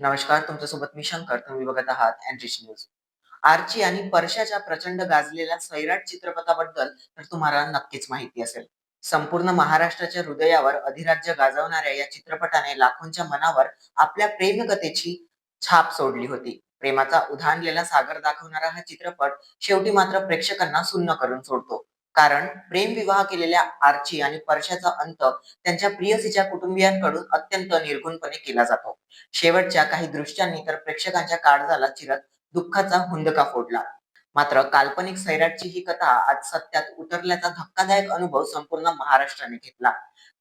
नमस्कार तुमच्यासोबत मी शंकर. तुम्ही बघत आहात एनरिच न्यूज आर्ची आणि परशाच्या प्रचंड गाजलेल्या सैराट चित्रपटाबद्दल तर तुम्हाला नक्कीच माहिती असेल. संपूर्ण महाराष्ट्राच्या हृदयावर अधिराज्य गाजवणाऱ्या या चित्रपटाने लाखोंच्या मनावर आपल्या प्रेमकथेची छाप सोडली होती. प्रेमाचा उधाणलेला सागर दाखवणारा हा चित्रपट शेवटी मात्र प्रेक्षकांना सुन्न करून सोडतो. कारण प्रेम विवाह केलेल्या आर्ची आणि परशाचा अंत त्यांच्या प्रियसीच्या कुटुंबियांकडून अत्यंत निर्गुणपणे केला जातो. शेवटच्या काही दृश्यांनी तर प्रेक्षकांच्या काळजाला चिरत दुःखाचा हुंदका फोडला. मात्र काल्पनिक सैराटची ही कथा आज सत्यात उतरल्याचा धक्कादायक अनुभव संपूर्ण महाराष्ट्राने घेतला.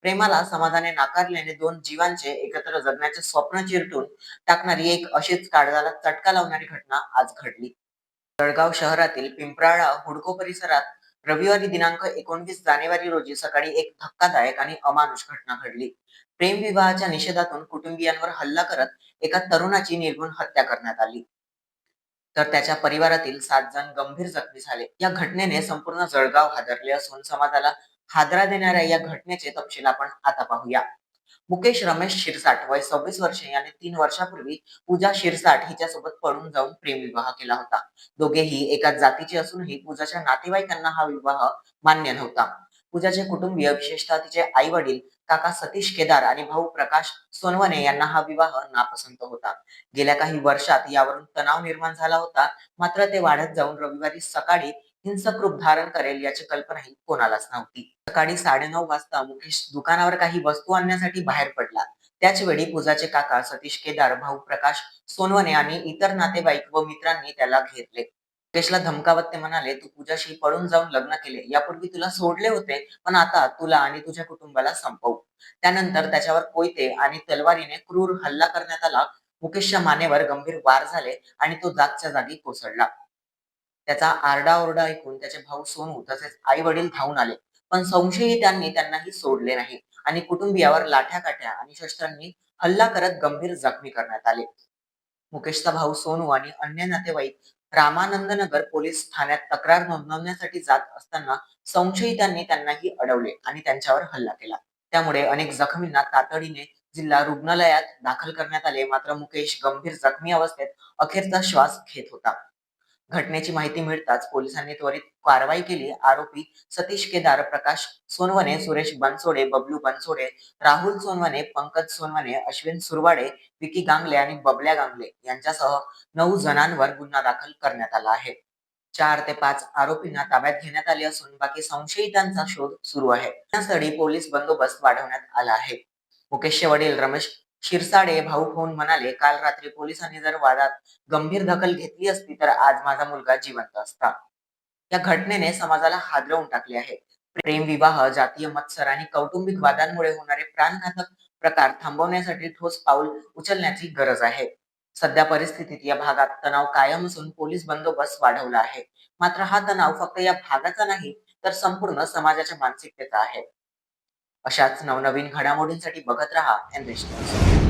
प्रेमाला समाधाने नाकारल्याने दोन जीवांचे एकत्र जगण्याचे स्वप्न चिरटून टाकणारी एक अशीच काळजाला चटका लावणारी घटना आज घडली. जळगाव शहरातील पिंपराळा हुडको परिसरात रविवारी दिनांक एकोणवीस जानेवारी रोजी सकाळी एक धक्कादायक आणि अमानुष घटना घडली. प्रेम विवाहाच्या निषेधातून कुटुंबियांवर हल्ला करत एका तरुणाची निर्गुण हत्या करण्यात आली. तर त्याच्या परिवारातील सात जण गंभीर जखमी झाले. या घटनेने संपूर्ण जळगाव हादरले असून समाजाला हादरा देणाऱ्या या घटनेचे तपशील आपण आता पाहूया. मुकेश रमेश शिरसाट वय सव्वीस वर्षे याने तीन वर्षापूर्वी पूजा शिरसाट हिच्यासोबत पळून जाऊन प्रेमविवाह केला होता. दोघेही एकाच जातीचे असूनही पूजाच्या नातेवाईकांना हा विवाह मान्य नव्हता. पूजाचे कुटुंबीय विशेषतः तिचे आई वडील काका सतीश केदार आणि भाऊ प्रकाश सोनवणे यांना हा विवाह नापसंत होता. गेल्या काही वर्षात यावरून तणाव निर्माण झाला होता. मात्र ते वाढत जाऊन रविवारी सकाळी हिंसक रूप धारण करेल याची कल्पनाही कोणालाच नव्हती. सकाळी साडेनऊ वाजता मुकेश दुकानावर काही वस्तू आणण्यासाठी बाहेर पडला. त्याच वेळी पूजाचे काका सतीश केदार भाऊ प्रकाश सोनवणे आणि इतर नातेवाईक व मित्रांनी त्याला घेरले. मुकेशला धमकावत ते म्हणाले तू पूजाशी पळून जाऊन लग्न केले. यापूर्वी तुला सोडले होते पण आता तुला आणि तुझ्या कुटुंबाला संपवू. त्यानंतर त्याच्यावर कोयते आणि तलवारीने क्रूर हल्ला करण्यात आला. मुकेशच्या मानेवर गंभीर वार झाले आणि तो जागच्या जागी कोसळला. त्याचा आरडाओरडा ऐकून त्याचे भाऊ सोनू तसेच आई वडील धावून आले. पण संशयी त्यांनी त्यांनाही सोडले नाही आणि कुटुंबियावर लाठ्या काठ्या आणि शस्त्रांनी हल्ला करत गंभीर जखमी करण्यात आले. मुकेशचा भाऊ सोनू आणि अन्य नातेवाईक रामानंदनगर पोलीस ठाण्यात तक्रार नोंदवण्यासाठी जात असताना संशयितांनी त्यांनाही अडवले आणि त्यांच्यावर हल्ला केला. त्यामुळे अनेक जखमींना तातडीने जिल्हा रुग्णालयात दाखल करण्यात आले. मात्र मुकेश गंभीर जखमी अवस्थेत अखेरचा श्वास घेत होता. घटनेची माहिती मिळताच पोलिसांनी त्वरित कारवाई केली. आरोपी सतीश केदार प्रकाश सोनवणे सुरेश बनसोडे बबलू बनसोडे राहुल सोनवणे पंकज सोनवणे अश्विन सुरवाडे विकी गांगले आणि बबल्या गांगले यांच्यासह नऊ जणांवर गुन्हा दाखल करण्यात आला आहे. चार ते पाच आरोपींना ताब्यात घेण्यात आले असून बाकी संशयितांचा शोध सुरू आहे. त्यासाठी पोलीस बंदोबस्त वाढवण्यात आला आहे. मुकेशचे वडील रमेश शिरसाडे भाऊ होऊन म्हणाले काल रात्री पोलिसांनी जर वादात गंभीर दखल घेतली असती तर आज माझा मुलगा जिवंत असता. या घटनेने समाजाला हादरवून टाकले आहे. प्रेम विवाह जातीय मत्सर आणि कौटुंबिक वादांमुळे होणारे प्राणघातक प्रकार थांबवण्यासाठी ठोस पाऊल उचलण्याची गरज आहे. सध्या परिस्थितीत या भागात तणाव कायम असून पोलीस बंदोबस्त वाढवला आहे. मात्र हा तणाव फक्त या भागाचा नाही तर संपूर्ण समाजाच्या मानसिकतेचा आहे. अशाच नवनवीन घडामोडींसाठी बघत राहा एनरिच न्यूज.